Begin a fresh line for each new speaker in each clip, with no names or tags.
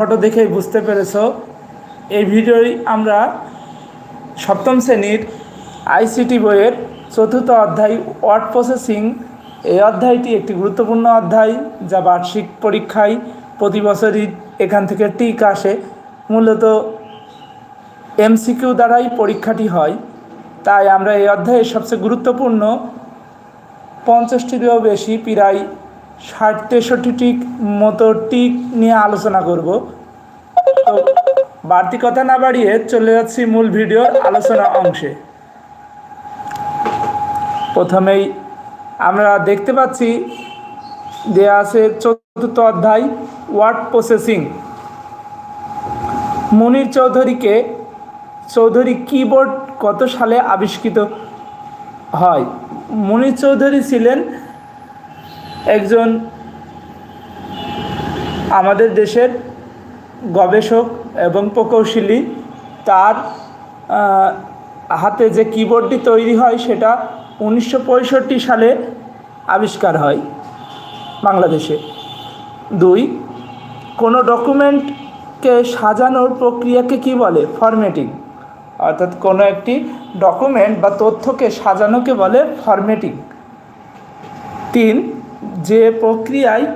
Photo দেখেই বুঝতে পেরেছ। এই ভিডিওই আমরা সপ্তম শ্রেণির আইসিটি বইয়ের চতুর্থ অধ্যায় ওয়ার্ড প্রসেসিং। এই অধ্যায়টি একটি গুরুত্বপূর্ণ অধ্যায় যা বার্ষিক পরীক্ষায় প্রতি বছরই এখান থেকে টিক আসে। মূলত এমসিকিউ দ্বারাই পরীক্ষাটি হয়। তাই আমরা এই অধ্যায়ের সবচেয়ে গুরুত্বপূর্ণ পঞ্চাশটিরও বেশি প্রায় ষাট তেষট্টি মতো টিক নিয়ে আলোচনা করব। তো বাড়তি কথা না বাড়িয়ে চলে যাচ্ছি মূল ভিডিওর আলোচনা অংশে। প্রথমেই আমরা দেখতে পাচ্ছি, দেয়া আছে চতুর্থ অধ্যায়, ওয়ার্ড প্রসেসিং। মনির চৌধুরীকে, চৌধুরী কিবোর্ড কত সালে আবিষ্কৃত হয়? মনির চৌধুরী ছিলেন একজন আমাদের দেশের গবেষক এবং প্রকৌশলী, তার হাতে যে কিবোর্ডটি তৈরি হয়, সেটা উনিশশো পঁয়ষট্টি সালে আবিষ্কার হয় বাংলাদেশে। দুই, কোনো ডকুমেন্টকে সাজানোর প্রক্রিয়াকে কি বলে? ফরম্যাটিং অর্থাৎ কোনো একটি ডকুমেন্ট বা তথ্যকে সাজানোকে বলে ফরম্যাটিং তিন যে প্রক্রিয়ায়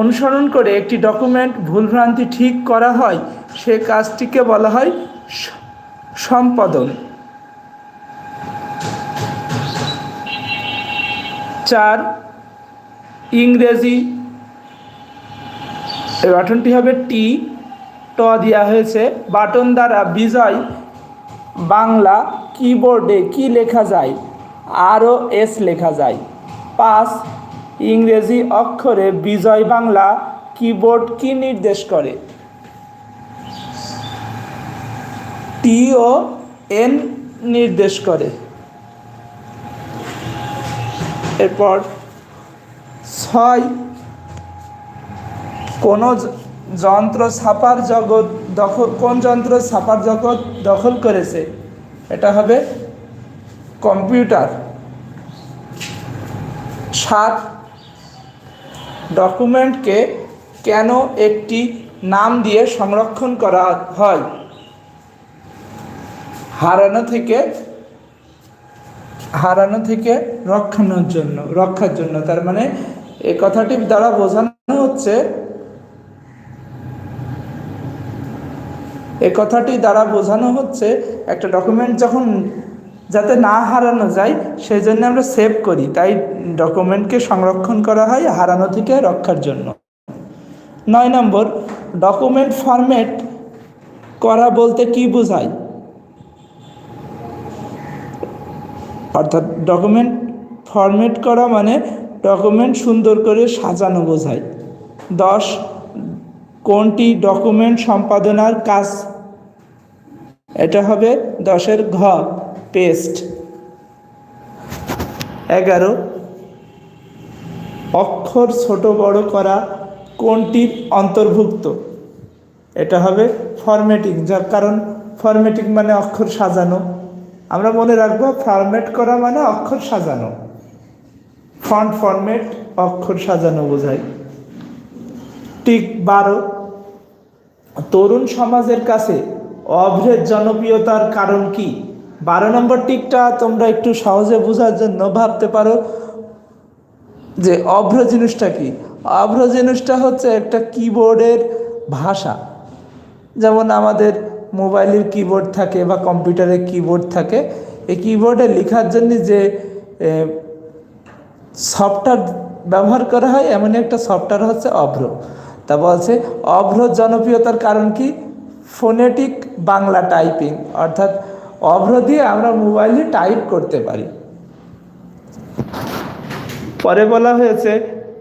অনুসরণ করে একটি ডকুমেন্ট ভুলভ্রান্তি ঠিক করা হয়, সে কাজটিকে বলা হয় সম্পাদন। চার, ইংরেজি বাটনটি হবে টি, ট দেওয়া হয়েছে। বাটন দ্বারা বিজয় বাংলা কিবোর্ডে কি লেখা যায়? আরও এস লেখা যায়। পাঁচ ইংরেজি অক্ষরে বিজয় বাংলা কিবোর্ড কি নির্দেশ করে? টি ও এন নির্দেশ করে। এরপর ছয়, কোনো যন্ত্র ছাপার জগৎ দখল, কোন যন্ত্র ছাপার জগৎ দখল করেছে? এটা হবে কম্পিউটার। সাত ডকুমেন্টকে কেন একটি নাম দিয়ে সংরক্ষণ করা হয়? হারানো থেকে হারানো থেকে রক্ষানোর জন্য, রক্ষার জন্য। তার মানে এই কথাটি দ্বারা বোঝানো হচ্ছে, এই কথাটি দ্বারা বোঝানো হচ্ছে, একটা ডকুমেন্ট যখন যাতে না হারানো যায় সেই জন্য আমরা সেভ করি। তাই ডকুমেন্টকে সংরক্ষণ করা হয় হারানো থেকে রক্ষার জন্য। নয় নম্বর ডকুমেন্ট ফরম্যাট করা বলতে কি বোঝায়? অর্থাৎ ডকুমেন্ট ফরম্যাট করা মানে ডকুমেন্ট সুন্দর করে সাজানো বোঝায়। দশ, কোনটি ডকুমেন্ট সম্পাদনার কাজ? এটা হবে দশের ঘ। পেস্ট। এগারো, অক্ষর ছোট বড় করা কোনটির অন্তর্ভুক্ত? এটা হবে ফরম্যাটিং যার কারণ ফরম্যাটিং মানে অক্ষর সাজানো। আমরা মনে রাখব ফরম্যাট করা মানে অক্ষর সাজানো। ফন্ট ফরম্যাট অক্ষর সাজানো বোঝায়। টিক বারো, তরুণ সমাজের কাছে অভ্রের জনপ্রিয়তার কারণ কি? বারো নম্বর টিকটা তোমরা একটু সহজে বোঝার জন্য ভাবতে পারো যে অভ্র জিনিসটা কি? অভ্র জিনিসটা হচ্ছে একটা কিবোর্ডের ভাষা। যেমন আমাদের মোবাইলের কিবোর্ড থাকে বা কম্পিউটারের কিবোর্ড থাকে, এই কিবোর্ডে লেখার জন্য যে সফটওয়্যার ব্যবহার করা হয় এমন একটা সফটওয়্যার হচ্ছে অভ্র। তা বলছে, অভ্র জনপ্রিয়তার কারণ কি? ফোনেটিক বাংলা টাইপিং, অর্থাৎ অভ্র দিয়ে আমরা মোবাইলে টাইপ করতে পারি। পরে বলা হয়েছে,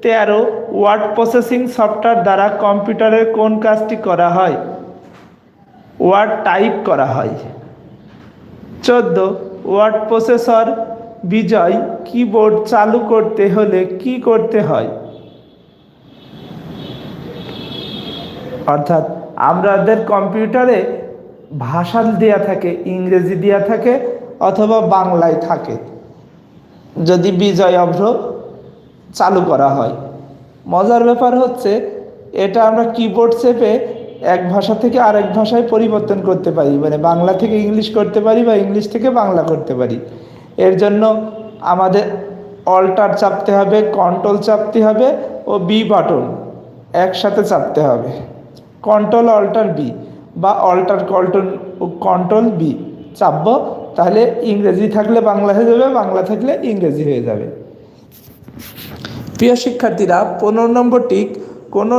তেরো ওয়ার্ড প্রসেসিং সফটওয়্যার দ্বারা কম্পিউটারের কোন কাজটি করা হয়? ওয়ার্ড টাইপ করা হয়। চোদ্দ ওয়ার্ড প্রসেসর বিজয় কিবোর্ড চালু করতে হলে কি করতে হয়? অর্থাৎ, আমাদের কম্পিউটারে ভাষা দেয়া থাকে, ইংরেজি দেয়া থাকে অথবা বাংলায় থাকে। যদি বিজয় অভ্র চালু করা হয়। মজার ব্যাপার হচ্ছে, এটা আমরা কিবোর্ড চেপে এক ভাষা থেকে আরেক ভাষায় পরিবর্তন করতে পারি। মানে বাংলা থেকে ইংলিশ করতে পারি বা ইংলিশ থেকে বাংলা করতে পারি। এর জন্য আমাদের অল্টার চাপতে হবে কন্ট্রোল চাপতে হবে ও বি বাটন একসাথে চাপতে হবে। কন্ট্রোল অল্টার বি বা অল্টার কন্ট্রোল কন্ট্রোল বি চাপবো, তাহলে ইংরেজি থাকলে বাংলা হয়ে যাবে, বাংলা থাকলে ইংরেজি হয়ে যাবে। প্রিয় শিক্ষার্থীরা, পনেরো নম্বর টিক কোনো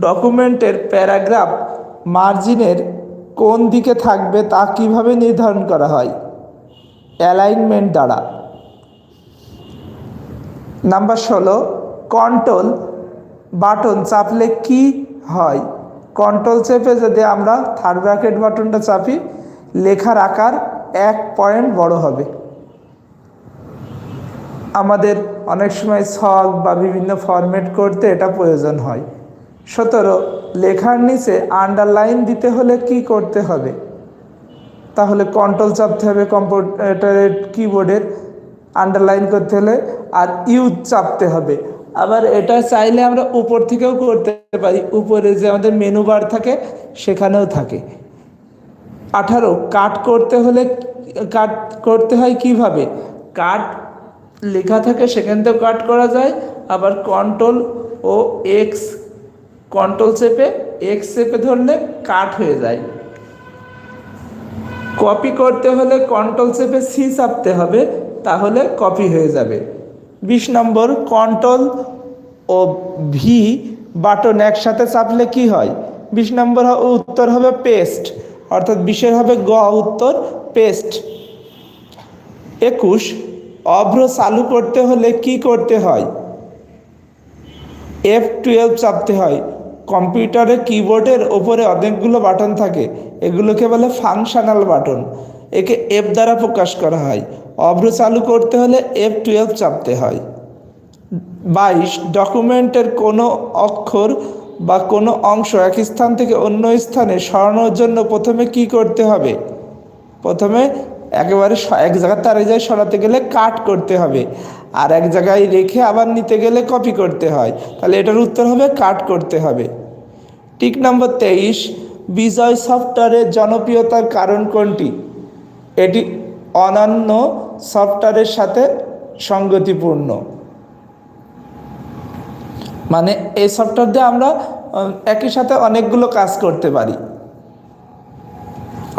ডকুমেন্টের প্যারাগ্রাফ মার্জিনের কোন দিকে থাকবে তা কীভাবে নির্ধারণ করা হয়? অ্যালাইনমেন্ট দ্বারা। নাম্বার ষোলো কন্ট্রোল বাটন চাপলে কি হয়? কন্ট্রোল চেপে যদি আমরা থার্ড ব্র্যাকেট বাটনটা চাপি, লেখার আকার এক পয়েন্ট বড় হবে। আমাদের অনেক সময় ছক বা বিভিন্ন ফরম্যাট করতে এটা প্রয়োজন হয়। সতেরো, লেখার নিচে আন্ডারলাইন দিতে হলে কি করতে হবে? তাহলে কন্ট্রোল চাপতে হবে কম্পিউটারের কিবোর্ডের আন্ডারলাইন করতে হলে আর ইউজ চাপতে হবে। আবার এটা চাইলে আমরা উপর থেকেও করতে পারি। উপরে যে আমাদের মেনু বার থাকে, সেখানেও থাকে। আঠারো কাট করতে হলে কাট করতে হয় কীভাবে? কাট লেখা থাকে, সেখান থেকেও কাট করা যায়। আবার কন্ট্রোল ও এক্স কন্ট্রোল চেপে এক্স চেপে ধরলে কাট হয়ে যায়। কপি করতে হলে কন্ট্রোল চেপে সি চাপতে হবে, তাহলে কপি হয়ে যাবে। বিশ নম্বর কন্ট্রোল ও ভি বাটন একসাথে চাপলে কি হয়? বিশ নম্বর উত্তর হবে পেস্ট অর্থাৎ বিশের হবে গ, উত্তর পেস্ট একুশ, অভ্র চালু করতে হলে কি করতে হয়? এফ টুয়েলভ চাপতে হয়। কম্পিউটারের কিবোর্ডের ওপরে অনেকগুলো বাটন থাকে। এগুলোকে বলে ফাংশনাল বাটন একে এফ দ্বারা প্রকাশ করা হয়। অভ্র চালু করতে হলে এফ টুয়েলভ চাপতে হয়। বাইশ, ডকুমেন্টের কোনো অক্ষর বা কোনো অংশ এক স্থান থেকে অন্য স্থানে সরানোর জন্য প্রথমে কি করতে হবে? প্রথমে একেবারে এক জায়গায় তার জায়গায় সরাতে গেলে কাট করতে হবে। আর এক জায়গায় রেখে আবার নিতে গেলে কপি করতে হয়। তাহলে এটার উত্তর হবে কাট করতে হবে। টিক নম্বর তেইশ, বিজয় সফটওয়্যারের জনপ্রিয়তার কারণ কোনটি? এটি অনন্য সফটওয়্যারের সাথে সঙ্গতিপূর্ণ। মানে এই সফটওয়্যার দিয়ে আমরা একই সাথে অনেকগুলো কাজ করতে পারি।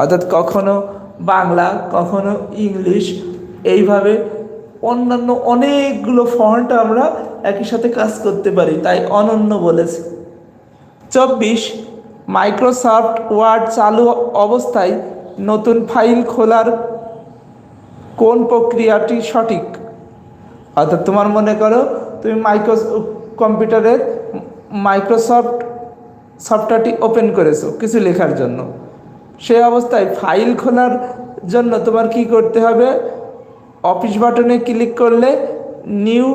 অর্থাৎ কখনো বাংলা, কখনো ইংলিশ, এইভাবে অন্যান্য অনেকগুলো ফন্ট আমরা একই সাথে কাজ করতে পারি, তাই অনন্য বলেছে। চব্বিশ, মাইক্রোসফট ওয়ার্ড চালু অবস্থায় নতুন ফাইল খোলার কোন প্রক্রিয়াটি সঠিক? অর্থাৎ তোমার মনে করো তুমি মাইক্রো কম্পিউটারের মাইক্রোসফট সফটওয়্যারটি ওপেন করেছ কিছু লেখার জন্য। সেই অবস্থায় ফাইল খোলার জন্য তোমার কি করতে হবে? অফিস বাটনে ক্লিক করলে নিউ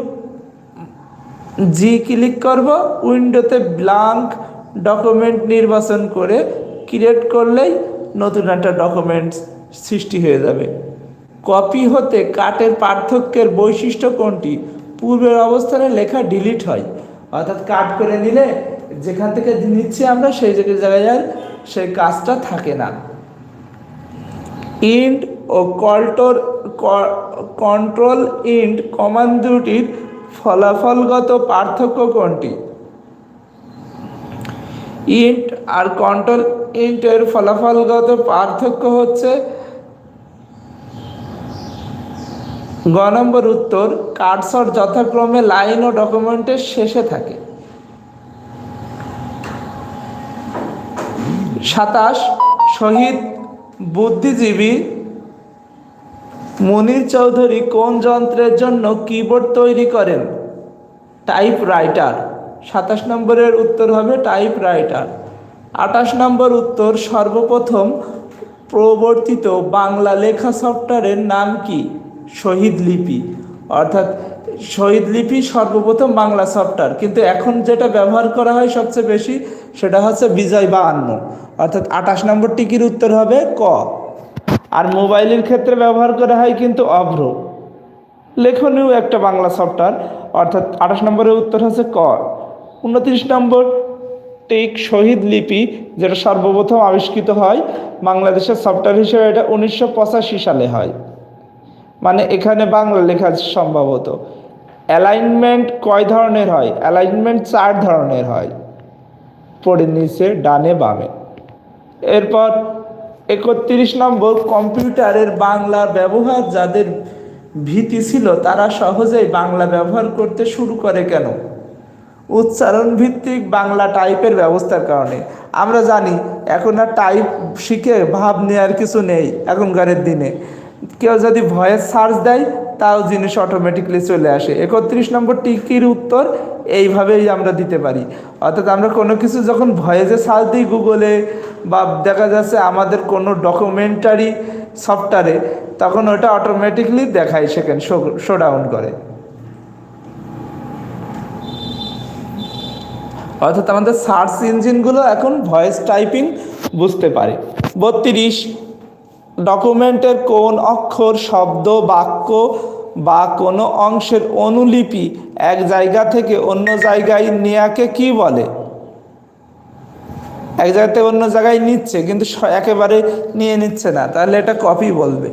জি ক্লিক করব, উইন্ডোতে ব্লাঙ্ক ডকুমেন্ট নির্বাচন করে ক্রিয়েট করলেই নতুন একটা ডকুমেন্টস সৃষ্টি হয়ে যাবে। কপি হতে কাটের পার্থক্যের বৈশিষ্ট্য কোনটি? পূর্বের অবস্থানে লেখা ডিলিট হয়। অর্থাৎ কাট করে নিলে যেখান থেকে নিচ্ছি আমরা, সেই জায়গায় আর সেই কাজটা থাকে না। ইন্ড ও কল্টোর কন্ট্রোল ইন্ড কমান্ড দুটির ফলাফলগত পার্থক্য কোনটি? ইন্ট আর কন্ট্রোল ইন্টের ফলাফলগত পার্থক্য হচ্ছে গ নম্বর উত্তর কার্সর যথাক্রমে লাইন ও ডকুমেন্টের শেষে থাকে। সাতাশ, শহীদ বুদ্ধিজীবী মনির চৌধুরী কোন যন্ত্রের জন্য কিবোর্ড তৈরি করেন? টাইপ রাইটার সাতাশ নম্বরের উত্তর হবে টাইপ রাইটার আঠাশ নম্বর উত্তর সর্বপ্রথম প্রবর্তিত বাংলা লেখা সফটওয়্যারের নাম কি? শহীদ লিপি। অর্থাৎ শহীদ লিপি সর্বপ্রথম বাংলা সফটওয়্যার কিন্তু এখন যেটা ব্যবহার করা হয় সবচেয়ে বেশি, সেটা হচ্ছে বিজয় বাহান্ন। অর্থাৎ আঠাশ নম্বর টিকির উত্তর হবে ক। আর মোবাইলের ক্ষেত্রে ব্যবহার করা হয় কিন্তু অভ্র। লেখনীয় একটা বাংলা সফটওয়্যার অর্থাৎ আঠাশ নম্বরের উত্তর হচ্ছে ক। উনত্রিশ নম্বর টেক শহীদ লিপি, যেটা সর্বপ্রথম আবিষ্কৃত হয় বাংলাদেশের সফটওয়্যার হিসেবে, এটা উনিশশো পঁচাশি সালে হয়। মানে এখানে বাংলা লেখা সম্ভবত। অ্যালাইনমেন্ট কয় ধরনের হয়? অ্যালাইনমেন্ট চার ধরনের হয়। পড়ে নিচে, ডানে, বামে। এরপর একত্রিশ নম্বর, কম্পিউটারের বাংলা ব্যবহার যাদের ভীতি ছিল, তারা সহজেই বাংলা ব্যবহার করতে শুরু করে কেন? উচ্চারণ ভিত্তিক বাংলা টাইপের ব্যবস্থার কারণে। আমরা জানি, এখন আর টাইপ শিখে ভাব নেওয়ার কিছু নেই এখনকারের দিনে। কেউ যদি ভয়েস সার্চ দেয়, তাও জিনিস অটোমেটিকলি চলে আসে। একত্রিশ নম্বর টিকির উত্তর এইভাবেই আমরা দিতে পারি। অর্থাৎ আমরা কোনো কিছু যখন ভয়েসে সার্চ দিই গুগলে বা দেখা যাচ্ছে আমাদের কোনো ডকুমেন্টারি সফটওয়্যারে তখন ওটা অটোমেটিকলি দেখায়, সেখানে শো ডাউন করে। অর্থাৎ আমাদের সার্চ ইঞ্জিনগুলো এখন ভয়েস টাইপিং বুঝতে পারে। বত্রিশ, ডকুমেন্টের কোন অক্ষর, শব্দ, বাক্য বা কোনো অংশের অনুলিপি এক জায়গা থেকে অন্য জায়গায় নেয়াকে কি বলে? এক জায়গাতে অন্য জায়গায় নিচ্ছে, কিন্তু একেবারে নিয়ে নিচ্ছে না। তাহলে এটা কপি বলবে।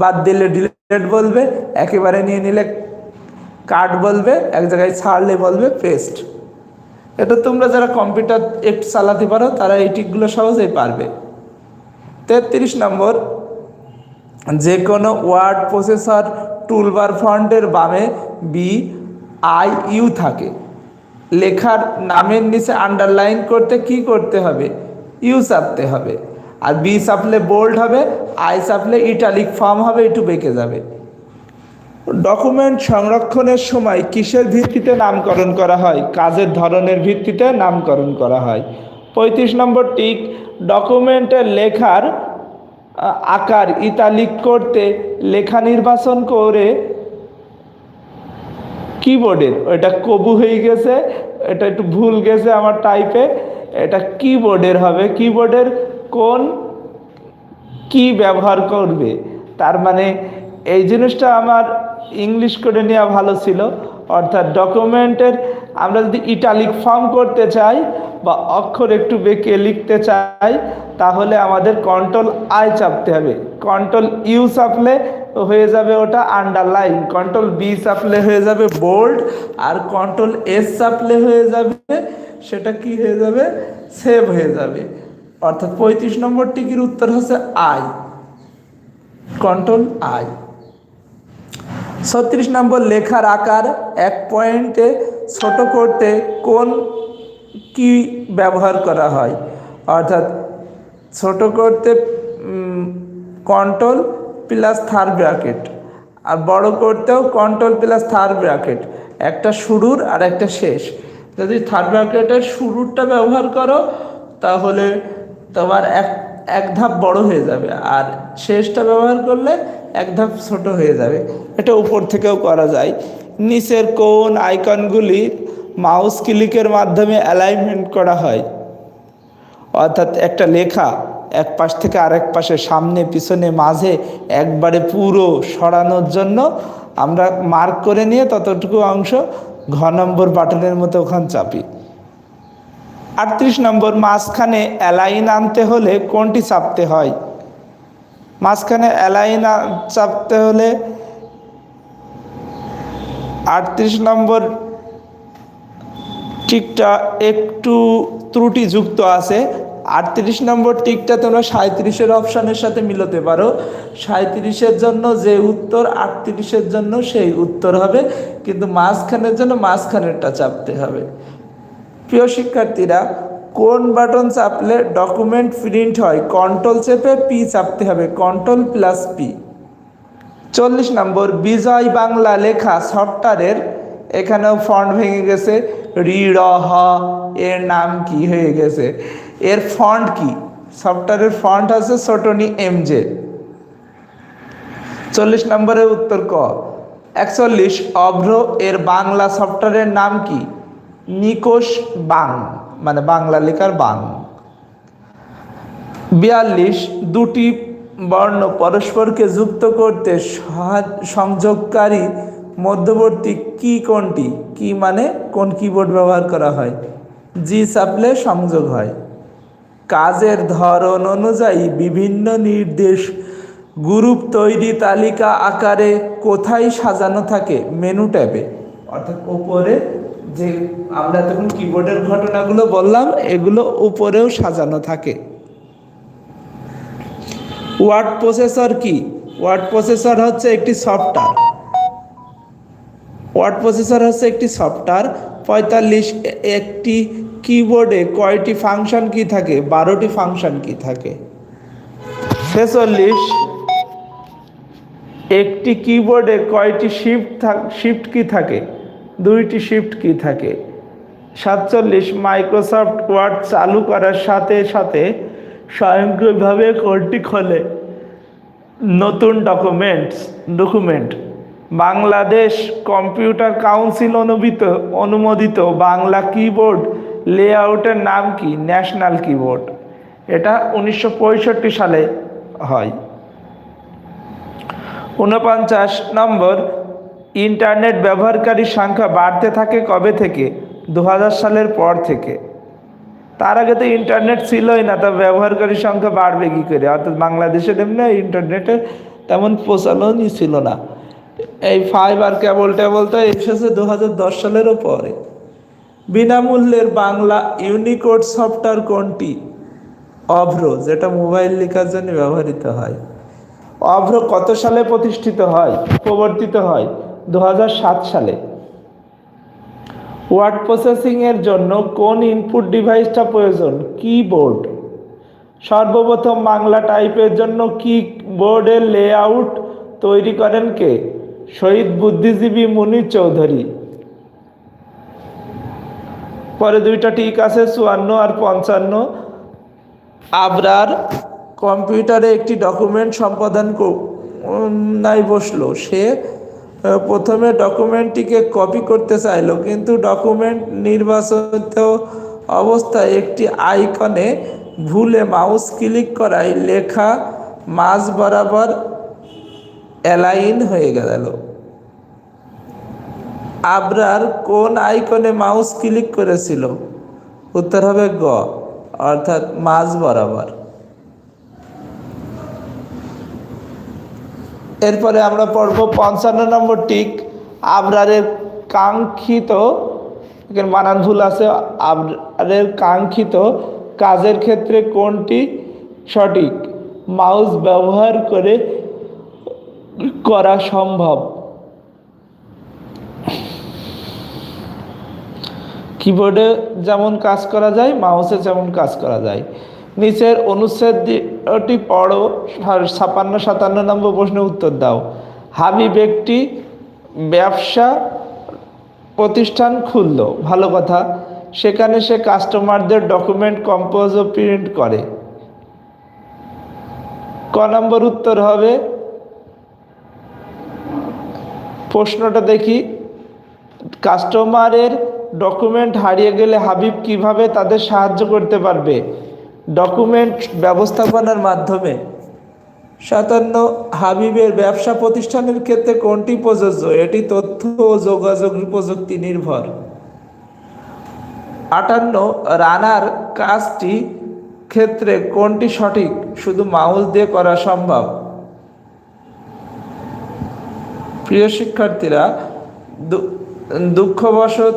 বাদ দিলে ডিলেট বলবে, একেবারে নিয়ে নিলে কাট বলবে, এক জায়গায় ছাড়লে বলবে পেস্ট এটা তোমরা যারা কম্পিউটার একটু চালাতে পারো, তারা এই টিকগুলো সহজেই পারবে। তেত্রিশ নম্বর যে কোনো ওয়ার্ড প্রসেসর টুলবার ফন্টের বামে বি আই ইউ থাকে। লেখার নামের নিচে আন্ডারলাইন করতে কি করতে হবে? ইউ চাপতে হবে। আর বি চাপলে বোল্ড হবে আই চাপলে ইটালিক ফর্ম হবে একটু বেঁকে যাবে। ডকুমেন্ট সংরক্ষণের সময় কিসের ভিত্তিতে নামকরণ করা হয়? কাজের ধরনের ভিত্তিতে নামকরণ করা হয়। পঁয়ত্রিশ নম্বর টিক ডকুমেন্টের লেখার আকার ইতালিক করতে লেখা নির্বাচন করে কিবোর্ডের ওটা কবু হয়ে গেছে, এটা একটু ভুল গেছে আমার টাইপে এটা কিবোর্ডের হবে। কিবোর্ডের কোন কি ব্যবহার করবে? তার মানে এই জিনিসটা আমার ইংলিশ করে নেওয়া ভালো ছিল। অর্থাৎ ডকুমেন্টের আমরা যদি ইটালিক ফর্ম করতে চাই বা অক্ষর একটু বেঁকে লিখতে চাই, তাহলে আমাদের কন্ট্রোল আই চাপতে হবে। কন্ট্রোল ইউ চাপলে হয়ে যাবে ওটা আন্ডারলাইন কন্ট্রোল বি চাপলে হয়ে যাবে বোল্ড আর কন্ট্রোল এস চাপলে হয়ে যাবে, সেটা কি হয়ে যাবে? সেভ হয়ে যাবে। অর্থাৎ পঁয়ত্রিশ নম্বর টিকির উত্তর হচ্ছে আই কন্ট্রোল আই ছত্রিশ নম্বর লেখার আকার এক পয়েন্টে ছোট করতে কোন কি ব্যবহার করা হয়? অর্থাৎ ছোট করতে কন্ট্রোল প্লাস থার ব্র্যাকেট আর বড় করতেও কন্ট্রোল প্লাস থার ব্র্যাকেট একটা শুরুর আর একটা শেষ। যদি থার্ড ব্র্যাকেটের শুরুরটা ব্যবহার করো, তাহলে তোমার এক এক ধাপ বড় হয়ে যাবে। আর শেষটা ব্যবহার করলে এক ধাপ ছোট হয়ে যাবে। এটা উপর থেকেও করা যায়। নিচের কোন আইকনগুলি মাউস ক্লিকের মাধ্যমে অ্যালাইনমেন্ট করা হয়। অর্থাৎ একটা লেখা এক পাশ থেকে আরেক পাশে সামনে, পিছনে, মাঝে একবারে পুরো সরানোর জন্য আমরা মার্ক করে নিয়ে ততটুকু অংশ ঘ নম্বর বাটনের মতো ওখান চাপি। আটত্রিশ নম্বর মাঝখানে অ্যালাইন আনতে হলে কোনটি চাপতে হয়? মাঝখানে অ্যালাইন চাপতে হলে আটত্রিশ নম্বর টিকটা একটু ত্রুটিযুক্ত আছে। আটত্রিশ নম্বর টিকটা তোমরা সাঁত্রিশের অপশানের সাথে মিলাতে পারো। সাঁত্রিশের জন্য যে উত্তর, আটত্রিশের জন্য সেই উত্তর হবে। কিন্তু মাঝখানের জন্য মাঝখানেরটা চাপতে হবে। প্রিয় শিক্ষার্থীরা কোন বাটন চাপলে ডকুমেন্ট প্রিন্ট হয়? কন্ট্রোল চেপে পি চাপতে হবে। কন্ট্রোল প্লাস পি চল্লিশ নম্বর, বিজয় বাংলা লেখা সফটওয়্যারের, এখানেও ফন্ট ভেঙে গেছে। রি র হ এর নাম কি হয়ে গেছে? এর ফন্ট কি? সফটওয়্যারের ফন্ট আছে ছোটনি এমজে চল্লিশ নম্বরের উত্তর ক। একচল্লিশ, অভ্র, এর বাংলা সফটওয়্যারের নাম কি? নিকোষ বাং। মানে বাংলা লেখার বাং বিয়াল্লিশ, দুটি বর্ণ পরস্পরকে যুক্ত করতে সংযোগকারী মধ্যবর্তী কি কোনটি? কি মানে কোন কিবোর্ড ব্যবহার করা হয়? জি সাপ্লে সংযোগ হয়। কাজের ধরন অনুযায়ী বিভিন্ন নির্দেশ গ্রুপ তৈরি তালিকা আকারে কোথায় সাজানো থাকে? মেনু ট্যাবে, অর্থাৎ উপরে যে আমরা তখন কিবোর্ডের ঘটনাগুলো বললাম, এগুলো উপরেও সাজানো থাকে। ওয়ার্ড প্রসেসর কি? ওয়ার্ড প্রসেসর হচ্ছে একটি সফটওয়্যার ওয়ার্ড প্রসেসর হচ্ছে একটি সফটওয়্যার পঁয়তাল্লিশ একটি কিবোর্ডে কয়টি ফাংশন কি থাকে? বারোটি ফাংশন কি থাকে? ছেচল্লিশ একটি কিবোর্ডে কয়টি শিফট শিফট কি থাকে? দুইটি শিফট কি থাকে। সাতচল্লিশ মাইক্রোসফট ওয়ার্ড চালু করার সাথে সাথে স্বয়ংক্রিয়ভাবে কোডটি খোলে। নতুন documents document Bangladesh computer council অনুমোদিত অনুমোদিত বাংলা কিবোর্ড লেআউটের নাম কি? ন্যাশনাল কিবোর্ড এটা উনিশশো পঁয়ষট্টি সালে হয়। ঊনপঞ্চাশ নম্বর ইন্টারনেট ব্যবহারকারীর সংখ্যা বাড়তে থাকে কবে থেকে? দু হাজার সালের পর থেকে। তার আগে তো ইন্টারনেট ছিলই না, তা ব্যবহারকারীর সংখ্যা বাড়বে কী করে? অর্থাৎ বাংলাদেশে তেমনি ইন্টারনেটের তেমন প্রচলনই ছিল না। এই ফাইবার কেবল টেবল তো এসেছে দু সালেরও পরে। বিনামূল্যের বাংলা ইউনিকোড সফটওয়্যার কোনটি? অভ্র যেটা মোবাইল লেখার জন্য ব্যবহৃত হয়। অভ্র কত সালে প্রতিষ্ঠিত হয়? প্রবর্তিত হয়। দু হাজার সাত সালে। ওয়ার্ড প্রসেসিং এর জন্য কোন ইনপুট ডিভাইসটা প্রয়োজন? কিবোর্ড সর্বপ্রথম বাংলা টাইপের জন্য কি বোর্ডের লেআউট তৈরি করেন কে? শহীদ বুদ্ধিজীবী মুনির চৌধুরী। পরে দুইটা ঠিক আছে, চুয়ান্ন আর পঞ্চান্ন। আবরার কম্পিউটারে একটি ডকুমেন্ট সম্পাদন নাই বসল। সে প্রথমে ডকুমেন্টটিকে কপি করতে চাইলো, কিন্তু ডকুমেন্ট নির্বাচিত অবস্থায় একটি আইকনে ভুলে মাউস ক্লিক করায় লেখা মাঝ বরাবর অ্যালাইন হয়ে গেল। আবরার কোন আইকনে মাউস ক্লিক করেছিল? উত্তর হবে গ, অর্থাৎ মাঝ বরাবর। এরপরে আমরা পড়ব পঞ্চান্ন নম্বর টিক, আবরারের কাঙ্ক্ষিত, এখানে ভুল আছে, আবরারের কাঙ্ক্ষিত কাজের ক্ষেত্রে কোনটি সঠিক? মাউস ব্যবহার করে করা সম্ভব। কিবোর্ডে যেমন কাজ করা যায়, মাউসে যেমন কাজ করা যায়। নিচের অনুচ্ছেদটি পড়ো ছাপান্ন, সাতান্ন নম্বর প্রশ্নের উত্তর দাও। হাবিব একটি ব্যবসা প্রতিষ্ঠান খুললো। ভালো কথা। সেখানে সে কাস্টমারদের ডকুমেন্ট কম্পোজ ও প্রিন্ট করে। ক নম্বর উত্তর হবে? প্রশ্নটা দেখি। কাস্টমারের ডকুমেন্ট হারিয়ে গেলে হাবিব কীভাবে তাদের সাহায্য করতে পারবে? ডকুমেন্ট ব্যবস্থাপনার মাধ্যমে সাতান্ন হাবিবের ব্যবসা প্রতিষ্ঠানের ক্ষেত্রে কোনটি প্রযোজ্য? এটি তথ্য ও যোগাযোগ প্রযুক্তি নির্ভর। আটান্ন, রানার কাজটি ক্ষেত্রে কোনটি সঠিক? শুধু মাউস দিয়ে করা সম্ভব। প্রিয় শিক্ষার্থীরা দুঃখবশত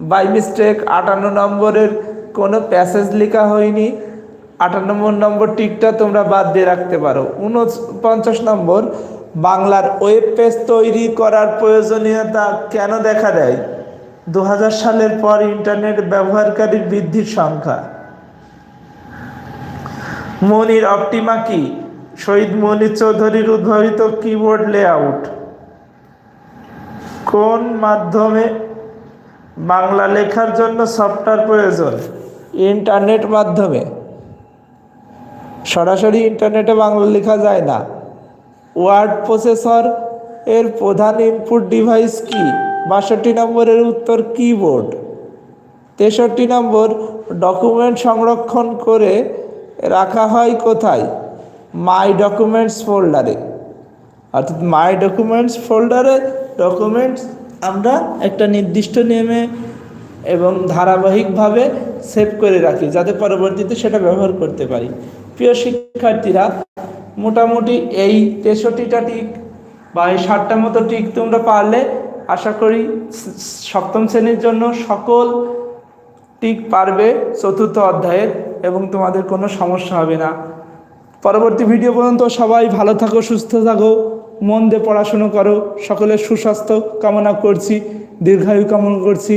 বাই মিস্টেক আটান্ন নম্বরের কোনো প্যাসেজ লেখা হয়নি। আটান্ন নম্বর টিকটা তোমরা বাদ দিয়ে রাখতে পারো। উনপঞ্চাশ নম্বর, বাংলার ওয়েব পেজ তৈরি করার প্রয়োজনীয়তা কেন দেখা দেয়? দু হাজার সালের পর ইন্টারনেট ব্যবহারকারীর বৃদ্ধির সংখ্যা। মনির অপটিমা কি? শহীদ মনির চৌধুরীর উদ্ভাবিত কিবোর্ড লেআউট। কোন মাধ্যমে বাংলা লেখার জন্য সফটওয়্যার প্রয়োজন? ইন্টারনেট মাধ্যমে। সরাসরি ইন্টারনেটে বাংলা লেখা যায় না। ওয়ার্ড প্রসেসর এর প্রধান ইনপুট ডিভাইস কি? বাষট্টি নম্বরের উত্তর কিবোর্ড তেষট্টি নম্বর ডকুমেন্ট সংরক্ষণ করে রাখা হয় কোথায়? মাই ডকুমেন্টস ফোল্ডারে অর্থাৎ মাই ডকুমেন্টস ফোল্ডারে ডকুমেন্টস আমরা একটা নির্দিষ্ট নিয়মে এবং ধারাবাহিকভাবে সেভ করে রাখি, যাতে পরবর্তীতে সেটা ব্যবহার করতে পারি। প্রিয় শিক্ষার্থীরা, মোটামুটি এই তেষট্টিটা টিক বা এই ষাটটা মতো টিক তোমরা পারলে আশা করি সপ্তম শ্রেণির জন্য সকল টিক পারবে চতুর্থ অধ্যায়ের এবং তোমাদের কোনো সমস্যা হবে না। পরবর্তী ভিডিও পর্যন্ত সবাই ভালো থাকো, সুস্থ থাকো, মন দিয়ে পড়াশুনো করো। সকলের সুস্বাস্থ্য কামনা করছি, দীর্ঘায়ু কামনা করছি।